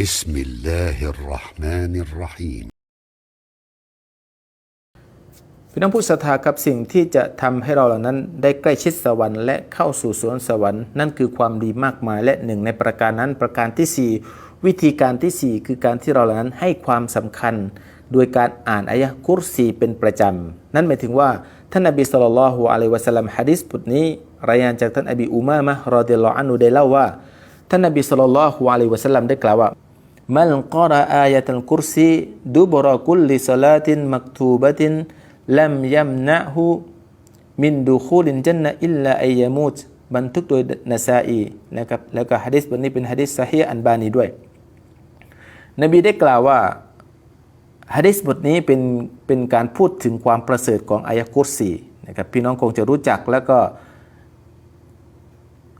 بسم الله الرحمن الرحيم พี่น้องผู้ศรัทธาครับสิ่งที่จะทำให้เราเหล่านั้นได้ใกล้ชิดสวรรค์และเข้าสู่สวนสวรรค์นั่นคือความดีมากมายและหนึ่งในประการนั้นประการที่สี่วิธีการที่สี่คือการที่เราเหล่านั้นให้ความสำคัญ โดยการอ่านอายะห์กุรซีเป็นประจำนั่นหมายถึงว่าท่านนบีสุลต่านละฮ์อะลัยฮิวะสัลลัมฮะดิษบทนี้รายงานจากท่านอบีอุมามะห์รอดิยัลลอฮุอันฮุได้เล่าว่า ท่านนบีสุลต่านละฮุอะลัยวะสัลลัมได้กล่าวว่ามัลกอรออายะตัลกุรซีดูบรอกุลลิสลาตินมักทูบะตินลัมยัมนะฮูมินดูคูลินจันนะอิลลาอัยมูตบันทึกโดยนาซาอีนะครับแล้วก็ฮะดิษบทนี้เป็นฮะดิษซะฮีอันบานีด้วย นบีได้กล่าวว่าฮะดิษบทนี้เป็นเป็นการพูดถึงความประเสริฐของอายะกุรซีนะครับพี่น้องคงจะรู้จักแล้วก็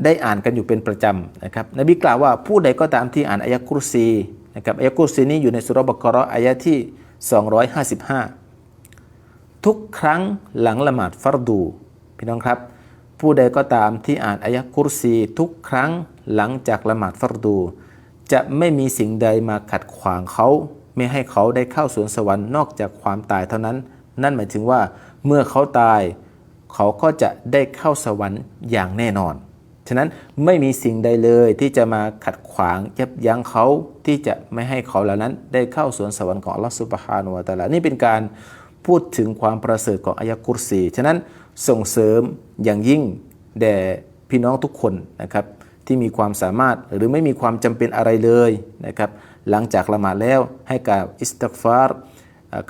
ได้อ่านกันอยู่เป็นประจำนะครับนบีกล่าวว่าผู้ใดก็ตามที่อ่านอายะกุรซีนะครับอายะกุรซีนี้อยู่ในสุรบกรออายะที่ 255 ทุกครั้งหลังละหมาดฟัรดูพี่น้องครับ ผู้ใดก็ตามที่อ่านอายะกุรซี ทุกครั้งหลังจากละหมาดฟัรดู จะไม่มีสิ่งใดมาขัดขวางเขาไม่ให้เขาได้เข้าสวนสวรรค์นอกจากความตายเท่านั้น นั่นหมายถึงว่าเมื่อเขาตาย เขาก็จะได้เข้าสวรรค์อย่างแน่นอน ฉะนั้นไม่มีสิ่งใดเลยที่จะมาขัดขวางยับยั้งเขาที่จะไม่ให้เขาเหล่านั้น ได้เข้าสวนสวรรค์ของอัลลอฮฺสุบฮานุวะตาลานี่เป็นการพูดถึงความประเสริฐของอายะกุรซีฉะนั้นส่งเสริมอย่างยิ่งแด่พี่น้องทุกคนนะครับที่มีความสามารถหรือไม่มีความจำเป็นอะไรเลยนะครับหลังจากละหมาดแล้วให้กล่าวอิสตักฟาร์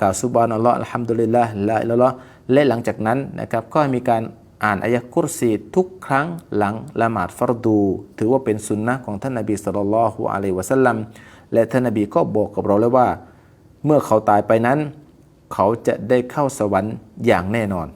กล่าวซุบฮานัลลอฮ์อัลฮัมดุลิลละละอิลลัลลอฮ์และหลังจากนั้นนะครับก็ให้มีการ อ่านอายะกุรซีทุกครั้งหลังละหมาดฟัรดู ถือว่าเป็นสุนนะของท่านนบีสุลต่านละฮุอะลัยวะสัลลัมและท่านนบีก็บอกกับเราเลยว่า เมื่อเขาตายไปนั้น เขาจะได้เข้าสวรรค์อย่างแน่นอน